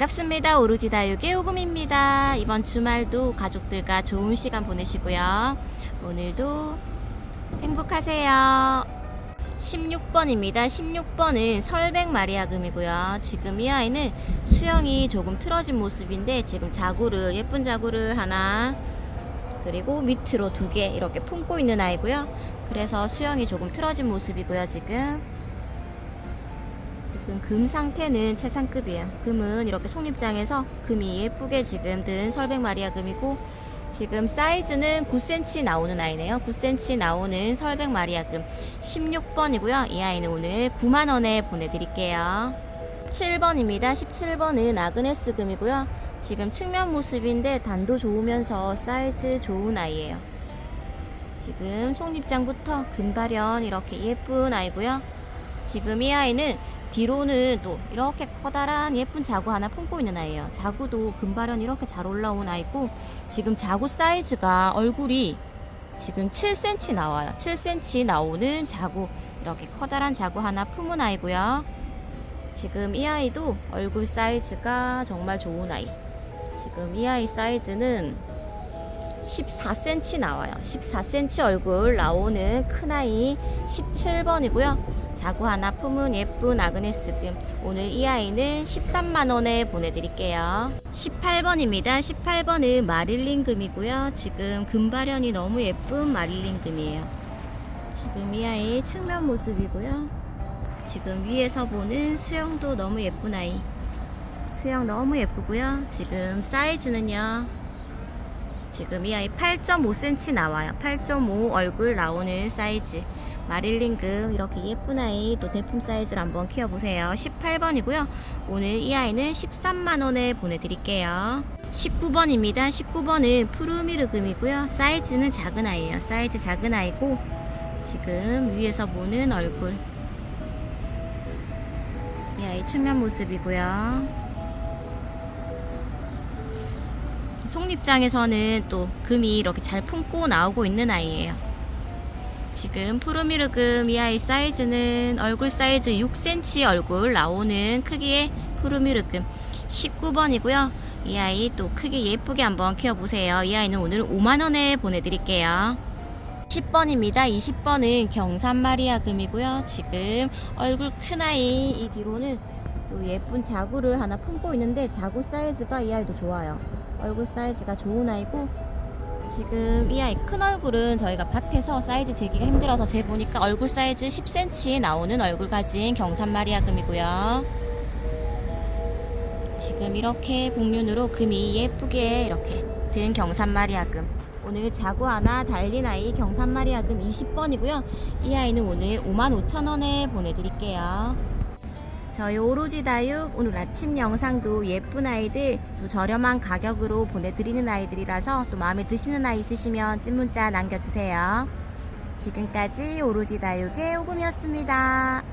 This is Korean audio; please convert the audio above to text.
반갑습니다. 오로지 다육의 오금입니다. 이번 주말도 가족들과 좋은 시간 보내시고요. 오늘도 행복하세요. 16번입니다. 16번은 설백 마리아금이고요. 지금 이 아이는 수영이 조금 틀어진 모습인데 지금 자구를 예쁜 자구를 하나 그리고 밑으로 두 개 이렇게 품고 있는 아이고요. 그래서 수영이 조금 틀어진 모습이고요. 지금 지금 금 상태는 최상급이에요. 금은 이렇게 속립장에서 금이 예쁘게 지금 든 설백 마리아 금이고 지금 사이즈는 9cm 나오는 아이네요. 9cm 나오는 설백 마리아 금 16번이고요. 이 아이는 오늘 9만 원에 보내드릴게요. 17번입니다. 17번은 아그네스 금이고요. 지금 측면 모습인데 단도 좋으면서 사이즈 좋은 아이예요. 지금 속립장부터 금발현 이렇게 예쁜 아이고요. 지금 이 아이는 뒤로는 또 이렇게 커다란 예쁜 자구 하나 품고 있는 아이예요. 자구도 금발현 이렇게 잘 올라온 아이고 지금 자구 사이즈가 얼굴이 지금 7cm 나와요. 7cm 나오는 자구 이렇게 커다란 자구 하나 품은 아이고요. 지금 이 아이도 얼굴 사이즈가 정말 좋은 아이. 지금 이 아이 사이즈는 14cm 나와요. 14cm 얼굴 나오는 큰 아이 17번이고요. 자구 하나 품은 예쁜 아그네스금. 오늘 이 아이는 13만원에 보내드릴게요. 18번입니다. 18번은 마릴린 금이고요. 지금 금발현이 너무 예쁜 마릴린 금이에요. 지금 이 아이 측면 모습이고요. 지금 위에서 보는 수영도 너무 예쁜 아이. 수영 너무 예쁘고요. 지금 사이즈는요. 지금 이 아이 8.5cm 나와요. 8.5 얼굴 나오는 사이즈. 마릴린금 이렇게 예쁜 아이 또 대품 사이즈로 한번 키워보세요. 18번이고요. 오늘 이 아이는 13만원에 보내드릴게요. 19번입니다. 19번은 푸르미르금이고요. 사이즈는 작은 아이예요. 사이즈 작은 아이고 지금 위에서 보는 얼굴. 이 아이 측면 모습이고요. 속립장에서는 또 금이 이렇게 잘 품고 나오고 있는 아이예요. 지금 푸르미르금 이 아이 사이즈는 얼굴 사이즈 6cm 얼굴 나오는 크기의 푸르미르금 19번이고요. 이 아이 또 크게 예쁘게 한번 키워보세요. 이 아이는 오늘 5만원에 보내드릴게요. 20번입니다. 20번은 경산 마리아금이고요. 지금 얼굴 큰 아이 이 뒤로는 또 예쁜 자구를 하나 품고 있는데 자구 사이즈가 이 아이도 좋아요. 얼굴 사이즈가 좋은 아이고 지금 이 아이 큰 얼굴은 저희가 밭에서 사이즈 재기가 힘들어서 재보니까 얼굴 사이즈 10cm 나오는 얼굴 가진 경산 마리아금이고요. 지금 이렇게 복륜으로 금이 예쁘게 이렇게 든 경산 마리아금. 오늘 자구 하나 달린 아이 경산 마리아금 20번이고요. 이 아이는 오늘 55,000원에 보내드릴게요. 저희 오로지 다육 오늘 아침 영상도 예쁜 아이들 또 저렴한 가격으로 보내드리는 아이들이라서 또 마음에 드시는 아이 있으시면 찐 문자 남겨주세요. 지금까지 오로지 다육의 오금이었습니다.